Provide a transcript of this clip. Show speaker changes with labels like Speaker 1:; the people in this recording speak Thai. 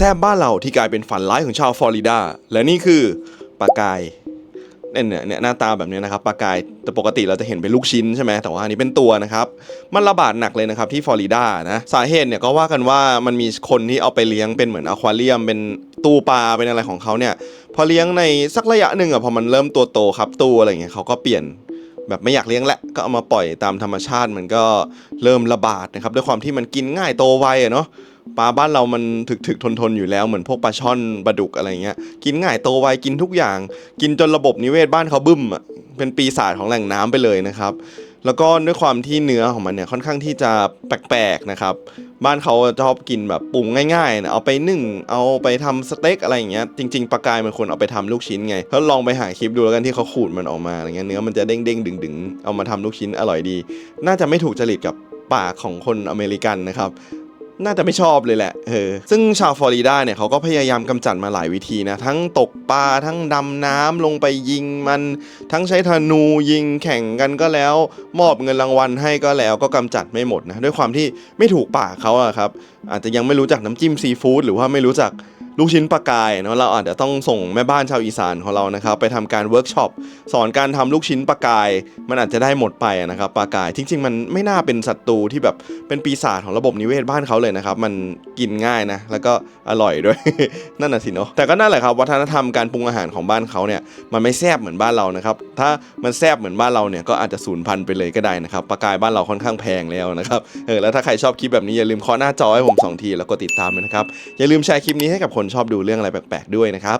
Speaker 1: แซบบ้านเราที่กลายเป็นฝันร้ายของชาวฟลอริดา และนี่คือปลากายเนี่ยเนี่ยเนี่ยหน้าตาแบบนี้นะครับปลากายแต่ปกติเราจะเห็นเป็นลูกชิ้นใช่ไหมแต่ว่าอันนี้เป็นตัวนะครับ มันระบาดหนักเลยนะครับที่ฟลอริดานะสาเหตุเนี่ยก็ว่ากันว่ามันมีคนที่เอาไปเลี้ยงเป็นเหมือนอควาเรียม เป็นตู้ปลาเป็นอะไรของเขาเนี่ย พอเลี้ยงในสักระยะหนึ่งอะพอมันเริ่มตัวโตครับตู้อะไรอย่างเงี้ยเขาก็เปลี่ยนแบบไม่อยากเลี้ยงแหละก็เอามาปล่อยตามธรรมชาติมันก็เริ่มระบาดนะครับด้วยความที่มันกินง่ายโตไวอะเนาะ ปลาบ้านเรามันถึกถึกทนทนอยู่แล้วเหมือนพวกปลาช่อนปลาดุกอะไรเงี้ยกินง่ายโตไวกินทุกอย่าง กินจนระบบนิเวศบ้านเขาบึ้มอะเป็นปีศาจของแหล่งน้ำไปเลยนะครับ แล้วก็ด้วยความที่เนื้อของมันเนี่ยค่อนข้างที่จะแปลกๆนะครับ บ้านเขาชอบกินแบบปรุงง่ายๆนะเอาไปนึ่งเอาไปทำสเต็กอะไรอย่างเงี้ยจริงๆปลากายมันควรเอาไปทำลูกชิ้นไงก็ลองไปหาคลิปดูแล้วกันที่เขาขูดมันออกมาอะไรเงี้ยเนื้อมันจะเด้งๆดึงๆเอามาทำลูกชิ้นอร่อยดี น่าจะไม่ถูกจริตกับปากของคนอเมริกันนะครับ น่าจะไม่ชอบเลยแหละเออซึ่งชาวฟลอริดาเนี่ยเขาก็พยายามกำจัดมาหลายวิธีนะ ทั้งตกปลาทั้งดำน้ำลงไปยิงมัน ทั้งใช้ธนูยิงแข่งกันก็แล้ว มอบเงินรางวัลให้ก็แล้วก็กำจัดไม่หมดนะ ด้วยความที่ไม่ถูกปากเขาอะครับ อาจจะยังไม่รู้จักน้ำจิ้มซีฟู้ดหรือว่าไม่รู้จัก ลูกชิ้นปลากายเนาะเราอาจจะต้องส่งแม่บ้านชาวอีสานของเรานะครับไปทำการเวิร์กช็อปสอนการทำลูกชิ้นปลากาย มันอาจจะได้หมดไปนะครับปลากายจริง ๆ มันไม่น่าเป็นศัตรูที่แบบเป็นปีศาจของระบบนิเวศบ้านเขาเลยนะครับ มันกินง่ายนะ แล้วก็อร่อยด้วย นั่นน่ะสิเนาะแต่ก็นั่นแหละครับวัฒนธรรมการปรุงอาหารของบ้านเขาเนี่ยมันไม่แซ่บเหมือนบ้านเรานะครับถ้ามันแซ่บเหมือนบ้านเราเนี่ยก็อาจจะสูญพันธุ์ไปเลยก็ได้นะครับปลากายบ้านเราค่อนข้างแพงแล้วนะครับเออแล้วถ้าใครชอบคลิปแบบนี้อย่าลืมเคาะหน้าจอให้ผมสองทีแล้วก็ติดตามด้วยนะครับอย่าลืมแชร์คลิปนี้ให้กับคนชอบดูเรื่องอะไรแปลกๆด้วยนะครับ